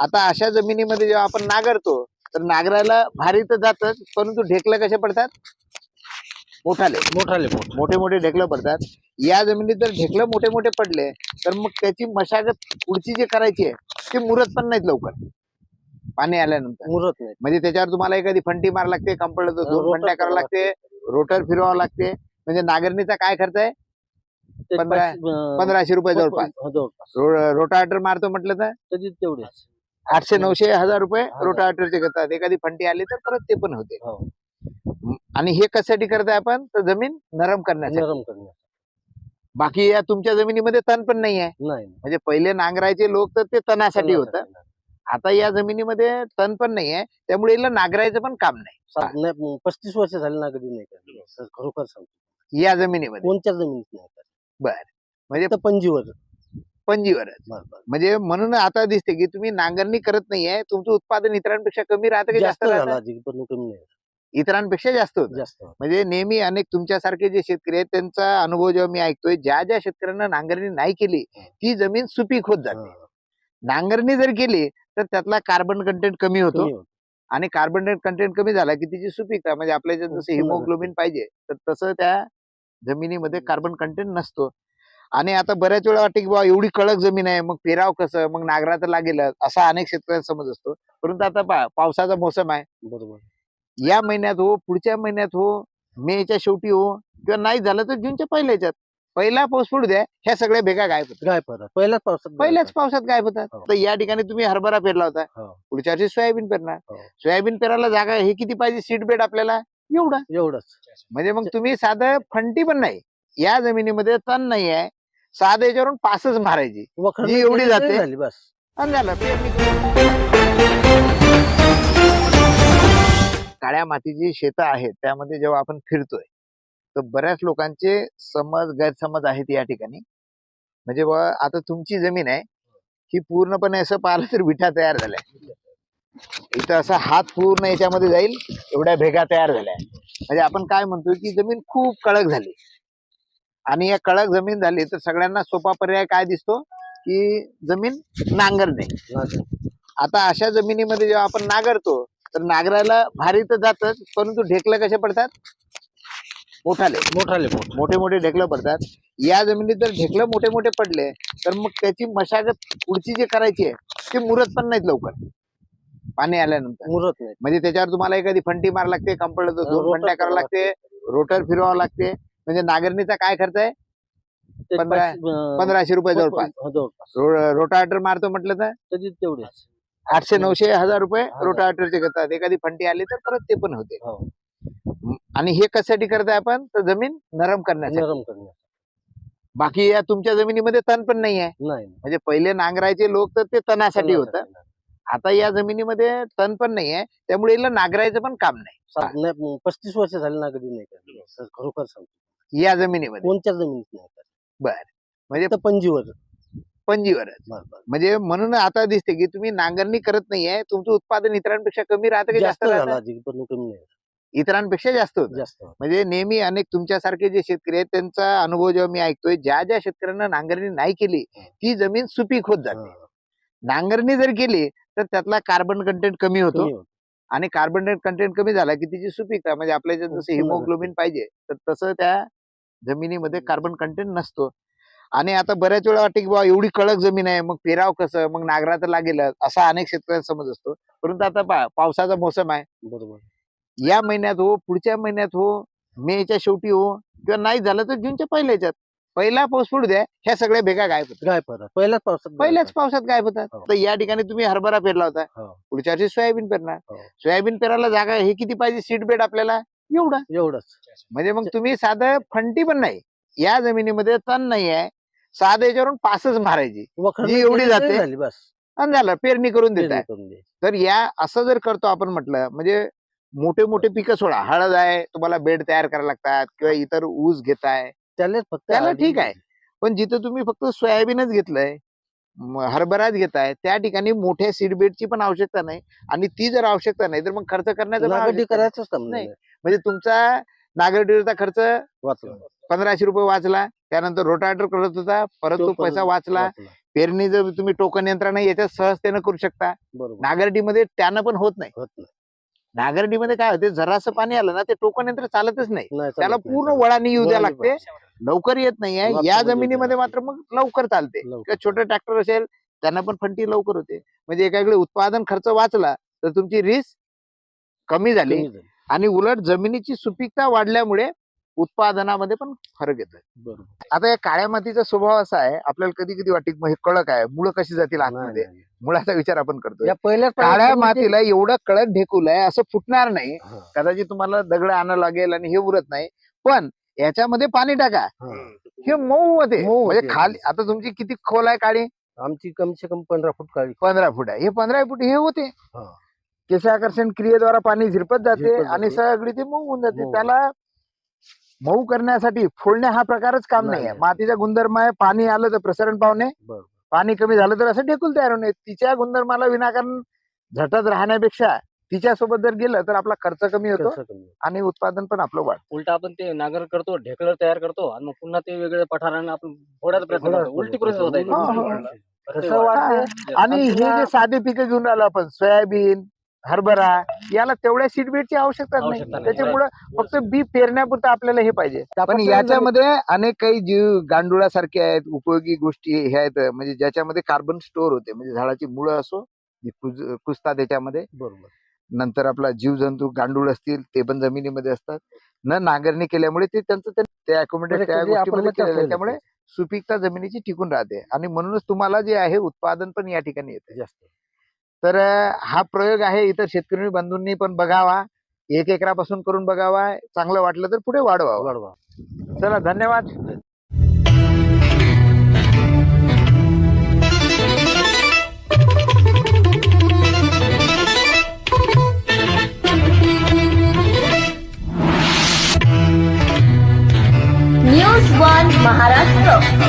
आता अशा जमिनीमध्ये जेव्हा आपण नांगरतो तर नांगरायला भारी तर जातच परंतु ढेकलं कसे पडतात? मोठाले. मोठाले मोठा मोठे ढेकलं पडतात. या जमिनीत जर ढेकलं मोठे मोठे पडले तर मग त्याची मशागत पुढची जी करायची आहे ती मुरत पण नाहीत लवकर. पाणी आल्यानंतर. मुरत नाही म्हणजे त्याच्यावर तुम्हाला एखादी फंटी मार लागते कंपडलं तर दोन फंट्या करावं लागते रोटर फिरवावं लागते. म्हणजे नांगरणीचा काय खर्च आहे? पंधराशे रुपये जवळपास. जवळपास. रो- रोटावेटर मारतो म्हटलं तर? कधी तेवढेच. आठशे नऊशे हजार रुपये. रोटावेटरचे घेतात एखादी फंटी आली तर परत ते पण होते. हो. आणि हे कशासाठी करताय आपण? तर जमीन नरम करण्यासाठी. नरम करण्यास बाकी या तुमच्या जमिनीमध्ये तण पण नाही आहे म्हणजे पहिले नांगरायचे लोक तर ते तणासाठी होतं. करण्यासाठी. आता या जमिनीमध्ये तण पण नाही आहे त्यामुळे याला नांगरायचं पण काम नाही. सात- नाही, पस्तीस वर्ष झाली ना कधी नाही खरोखर सांगतो. या जमिनीमध्ये. कोणत्या जमिनीत नाही करत. म्हणजे फक्त बरं. म्हणजे म्हणून आता दिसते की तुम्ही नांगरणी करत नाहीये तुमचं उत्पादन इतरांपेक्षा कमी राहतं की जास्त जास्त झाला राहतं? अधिक पण कमी नाही इतरांपेक्षा जास्त होतं. जास्त म्हणजे नेहमी अनेक तुमच्यासारखे जे शेतकरी आहेत त्यांचा अनुभव जेव्हा मी ऐकतोय ज्या ज्या शेतकऱ्यांना नांगरणी नाही केली ती जमीन सुपीक होत जाते. हा, नांगरणी जर केली तर त्यातला कार्बन कंटेंट कमी होतो. कमी होतं. आणि कार्बन कंटेंट कमी झाला की तिची सुपीकता म्हणजे आपल्या जसं हिमोग्लोबिन पाहिजे तर तसं त्या जमिनीमध्ये कार्बन कंटेंट नसतो. आणि आता बऱ्याच वेळा वाटते की बाबा एवढी कडक जमीन आहे मग पेराव कसं? मग नागरा तर लागेल. असा अनेक शेतकऱ्यांचा समज असतो. परंतु आता पहा पावसाचा मोसम आहे. बरोबर. या महिन्यात हो पुढच्या महिन्यात हो मेच्या शेवटी हो किंवा नाही झालं तर जूनच्या पहिल्या याच्यात पहिला पाऊस पडू द्या ह्या सगळ्या भेगा गायब होतात. काय फरक पहिल्याच पावसात पहिल्याच पावसात गायब होतात. हो. तर या ठिकाणी तुम्ही हरभरा पेरला होता. हो. पुढच्या वर्षी सोयाबीन पेरणार. हो. सोयाबीन पेरायला जागा हे किती पाहिजे? सीड बेड आपल्याला? एवढा. एवढंच. म्हणजे मग तुम्ही साधं फंटी पण नाही. या जमिनीमध्ये तण नाही आहे. साधं याच्यावरून पासच मारायची. जी एवढी जाते. झाली बस. आणि झालं. पेरणी करून. काळ्या मातीची शेतं आहेत त्यामध्ये जेव्हा आपण फिरतोय तर बऱ्याच लोकांचे समज गैरसमज आहेत या ठिकाणी. म्हणजे बुवा आता तुमची जमीन आहे ही पूर्णपणे असं पाहिलं तर विठा तयार झालाय. इथं असा हात पूर्ण याच्यामध्ये जाईल एवढ्या भेगा तयार झाल्या. म्हणजे आपण काय म्हणतोय की जमीन खूप कडक झाली. आणि या कडक जमीन झाली तर सगळ्यांना सोपा पर्याय काय दिसतो? की जमीन नांगरणे आता अशा जमिनीमध्ये जेव्हा आपण नांगरतो तर नांगरायला भारी तर जातच परंतु ढेकलं कसे पडतात? मोठाले. मोठाले मोठा मोठे ढेकलं पडतात. या जमिनीत जर ढेकलं मोठे मोठे पडले तर मग त्याची मशागत पुढची जी करायची आहे ती मुरत पण नाहीत लवकर. पाणी आल्यानंतर. मुरत नाही म्हणजे त्याच्यावर तुम्हाला एखादी फंटी मार लागते कंपडलं तर दोन फंट्या करावं लागते रोटर फिरवावं लागते. म्हणजे नांगरणीचा काय खर्च आहे? पंधरा- पंधराशे रुपये जवळपास. हो, जवळपास. रो- रोटावेटर मारतो म्हटलं तर? कधी तेवढेच आठशे नऊशे हजार रुपये. रोटावेटरचे घेतात एखादी फंटी आली तर परत ते पण होते. हो. आणि हे कशासाठी करताय आपण? तर जमीन नरम करण्यासाठी. नरम बाकी या तुमच्या जमिनीमध्ये तण पण नाही आहे म्हणजे पहिले नांगरायचे लोक तर ते तणासाठी होतं. आता या जमिनीमध्ये तण पण नाही आहे त्यामुळे याला नांगरायचं पण काम नाही. सात- नाही, पस्तीस वर्ष झाली ना कधी नाही खरोखर सांगतो. या जमिनीमध्ये? कोणत्या जमिनीत नाही करत. म्हणजे बरं, बरं. म्हणजे म्हणून आता दिसते की तुम्ही नांगरणी करत नाहीये तुमचं उत्पादन इतरांपेक्षा कमी राहतं की जास्त राहतं? पण कमी नाही इतरांपेक्षा जास्त होतं? जास्त म्हणजे नेहमी अनेक तुमच्यासारखे जे शेतकरी आहेत त्यांचा अनुभव जेव्हा मी ऐकतोय ज्या ज्या शेतकऱ्यांना नांगरणी नाही केली ती जमीन सुपीक होत जाते. हा, नांगरणी जर केली तर त्यातला कार्बन कंटेंट कमी होतो. कमी होतं. आणि कार्बन कंटेंट कमी झाला की तिची सुपीकता म्हणजे आपल्या जसं पूर्ण हिमोग्लोबिन पाहिजे तर तसं त्या जमिनीमध्ये कार्बन कंटेंट नसतो. आणि आता बऱ्याच वेळा वाटते की बाबा एवढी कडक जमीन आहे मग पेराव कसं? मग नागरा तर लागेल. असा अनेक शेतकऱ्यांचा समज असतो. परंतु आता पहा पावसाचा मोसम आहे. बरोबर. या महिन्यात हो पुढच्या महिन्यात हो मेच्या शेवटी हो किंवा नाही झालं तर जूनच्या पहिल्या याच्यात पहिला पाऊस पडू द्या ह्या सगळ्या भेगा गायब होतात. काय फरक पहिल्याच पावसात पहिल्याच पावसात गायब होतात. हो. तर या ठिकाणी तुम्ही हरभरा पेरला होता. हो. पुढच्या वर्षी सोयाबीन पेरणार. हो. सोयाबीन पेरायला जागा हे किती पाहिजे? सीड बेड आपल्याला? एवढा? एवढंच. म्हणजे मग तुम्ही साधं फंटी पण नाही. या जमिनीमध्ये तण नाही आहे साधं याच्यावरून पासच मारायची. जी एवढी जाते. झाली बस. आणि झालं पेरणी करून देत. तर या असं जर करतो आपण म्हटलं म्हणजे मोठे मोठे पिकं सोडा. हळद आहे तुम्हाला बेड तयार करायला लागतात किंवा इतर ऊस घेताय. त्यालाच फक्त त्याला ठीक आहे. पण जिथं तुम्ही फक्त सोयाबीनच घेतलंय हरभराच घेताय त्या ठिकाणी मोठ्या सीड बेडची पण आवश्यकता नाही. आणि ती जर आवश्यकता नाही तर मग खर्च करण्याचं. करायचंच काम नाही. म्हणजे तुमचा नागरडीचा खर्च वाचलं. पंधराशे रुपये वाचला त्यानंतर रोटावेटर करत होता परत पैसा वाचला. पेरणी जर तुम्ही टोकन यंत्रणा याच्यात सहजतेनं करू शकता. नागरडीमध्ये त्यानं पण होत नाही. नागरडीमध्ये काय होते जरासं पाणी आलं ना ते टोकन यंत्र चालतच नाही. त्याला पूर्ण वळाने येऊ द्या लागते. लवकर येत नाहीये या मध्ये जमिनीमध्ये. मात्र मग लवकर चालते. किंवा छोटं ट्रॅक्टर असेल त्यांना पण फंटी लवकर होते. म्हणजे एकाकडे उत्पादन खर्च वाचला तर तुमची रिस्क कमी झाली. आणि उलट जमिनीची सुपीकता वाढल्यामुळे उत्पादनामध्ये पण फरक येतोय. बरोबर. आता या काळ्या मातीचा स्वभाव असा आहे आपल्याला कधी कधी वाटते हे कडक आहे मुळं कशी जातील आतमध्ये. मुळाचा विचार आपण करतोय. या पहिल्याच काळ्या मातीला एवढं कडक ढेकूल आहे असं फुटणार नाही. हा, कदाचित तुम्हाला दगड आणावं लागेल आणि हे उरत नाही. पण याच्यामध्ये पाणी टाका. हा. हे मऊ होते. मऊ म्हणजे होते. खाली आता तुमची किती खोल आहे काळी? आमची कम से कम पंधरा फूट काळी. पंधरा फूट आहे. हे पंधरा फूट हे होते. हा. केशाकर्षण क्रियेद्वारा पाणी झिरपत जाते झिरपत जाते. आणि सगळी ते मऊ होऊन जाते मऊ. त्याला मऊ करण्यासाठी फोडणे हा प्रकारच काम नाही, नाही आहे नाही. मातीचा गुणधर्म आहे पाणी आलं तर प्रसरण पावणे बरोबर पाणी कमी झालं तर असं ढेकूल तयार होणे तिच्या गुणधर्माला विनाकारण झटत राहण्यापेक्षा तिच्यासोबत जर गेलं तर आपला खर्च कमी होतो खर्च कमी. आणि उत्पादन पण आपलं वाढ उलट आपण ते नागर करतो ढेकळं तयार करतो आणि मग पुन्हा ते वेगळे पठाराने आपण फोडायचा प्रयत्न करतो उलटी प्रोसेस होत हा, हा. आहे कसं वाटतं आणि हे जे साधे पिकं घेऊन आलो आपण सोयाबीन हरभरा याला तेवढ्या सीडबेटची आवश्यकता नाही. आवश्यकता नाही. त्याच्यामुळे फक्त बी पेरण्यापुरतं आपल्याला हे पाहिजे. पण याच्यामध्ये अनेक काही जीव गांडुळासारखे आहेत उपयोगी गोष्टी हे आहेत म्हणजे ज्याच्यामध्ये कार्बन स्टोअर होते. म्हणजे झाडाची मुळं असो जी कुज- कुजतात त्याच्यामध्ये. बरोबर. नंतर आपला जीवजंतू गांडूळ असतील ते पण जमिनीमध्ये असतात. न नांगरणी केल्यामुळे ते त्यांचं ते- ते अकोमोडेट त्या Correctly आपण गोष्टीमध्ये मग त्या केलेलं आहे. ठेवलं त्यामुळे सुपीकता जमिनीची टिकून राहते. आणि म्हणूनच तुम्हाला जे आहे उत्पादन पण या ठिकाणी येते. जास्त. तर हा प्रयोग आहे इतर शेतकरी बंधूंनी पण बघावा. एक एकरापासून करून बघावा. चांगलं वाटलं तर पुढे वाढवावं. वाढवा. चला धन्यवाद.